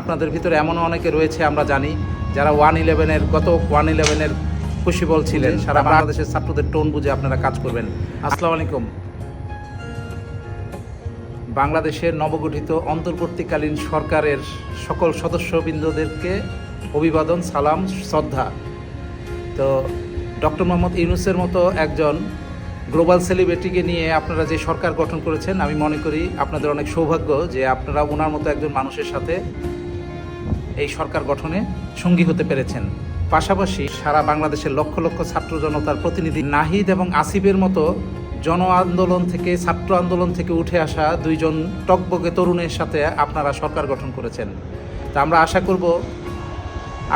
আপনাদের ভিতরে এমনও অনেকে রয়েছে আমরা জানি যারা ওয়ান ইলেভেনের গত ওয়ান ইলেভেনের খুশিবল ছিলেন। সারা বাংলাদেশের ছাত্রদের টোন বুঝে আপনারা কাজ করবেন। আসসালামু আলাইকুম। বাংলাদেশের নবগঠিত অন্তর্বর্তীকালীন সরকারের সকল সদস্যবৃন্দদেরকে অভিবাদন সালাম শ্রদ্ধা। তো ডক্টর মোহাম্মদ ইউনুসের মতো একজন গ্লোবাল সেলিব্রিটিকে নিয়ে আপনারা যে সরকার গঠন করেছেন আমি মনে করি আপনাদের অনেক সৌভাগ্য যে আপনারা ওনার মতো একজন মানুষের সাথে এই সরকার গঠনে সঙ্গী হতে পেরেছেন। পাশাপাশি সারা বাংলাদেশের লক্ষ লক্ষ ছাত্র জনতার প্রতিনিধি নাহিদ এবং আসিফের মতো জন আন্দোলন থেকে, ছাত্র আন্দোলন থেকে উঠে আসা দুইজন টকবগে তরুণের সাথে আপনারা সরকার গঠন করেছেন। তা আমরা আশা করব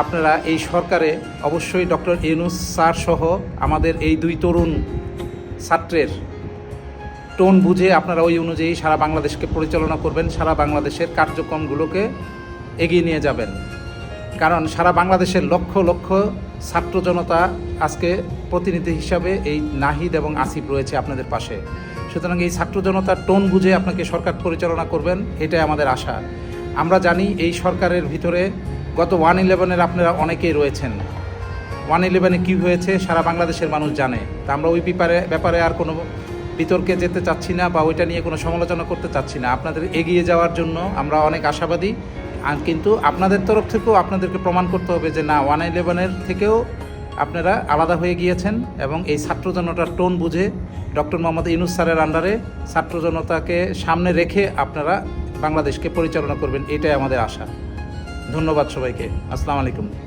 আপনারা এই সরকারে অবশ্যই ডক্টর ইউনুস স্যার সহ আমাদের এই দুই তরুণ ছাত্রের টোন বুঝে আপনারা ওই অনুযায়ী সারা বাংলাদেশকে পরিচালনা করবেন, সারা বাংলাদেশের কার্যক্রমগুলোকে এগিয়ে নিয়ে যাবেন। কারণ সারা বাংলাদেশের লক্ষ লক্ষ ছাত্র জনতা আজকে প্রতিনিধি হিসাবে এই নাহিদ এবং আসিফ রয়েছে আপনাদের পাশে। সুতরাং এই ছাত্র জনতার টোন বুঝে আপনাকে সরকার পরিচালনা করবেন, এটাই আমাদের আশা। আমরা জানি এই সরকারের ভিতরে গত ওয়ান ইলেভেনের আপনারা অনেকেই রয়েছেন। ওয়ান ইলেভেনে কী হয়েছে সারা বাংলাদেশের মানুষ জানে। তা আমরা ওই ব্যাপারে ব্যাপারে আর কোনো বিতর্কে যেতে চাচ্ছি না বা ওইটা নিয়ে কোনো সমালোচনা করতে চাচ্ছি না। আপনাদের এগিয়ে যাওয়ার জন্য আমরা অনেক আশাবাদী। আর কিন্তু আপনাদের তরফ থেকেও আপনাদেরকে প্রমাণ করতে হবে যে না ওয়ান ইলেভেনের থেকেও আপনারা আলাদা হয়ে গিয়েছেন এবং এই ছাত্র জনতার টোন বুঝে ডক্টর মোহাম্মদ ইনুস স্যারের আন্ডারে ছাত্র জনতাকে সামনে রেখে আপনারা বাংলাদেশকে পরিচালনা করবেন, এটাই আমাদের আশা। ধন্যবাদ সবাইকে। আসসালামু আলাইকুম।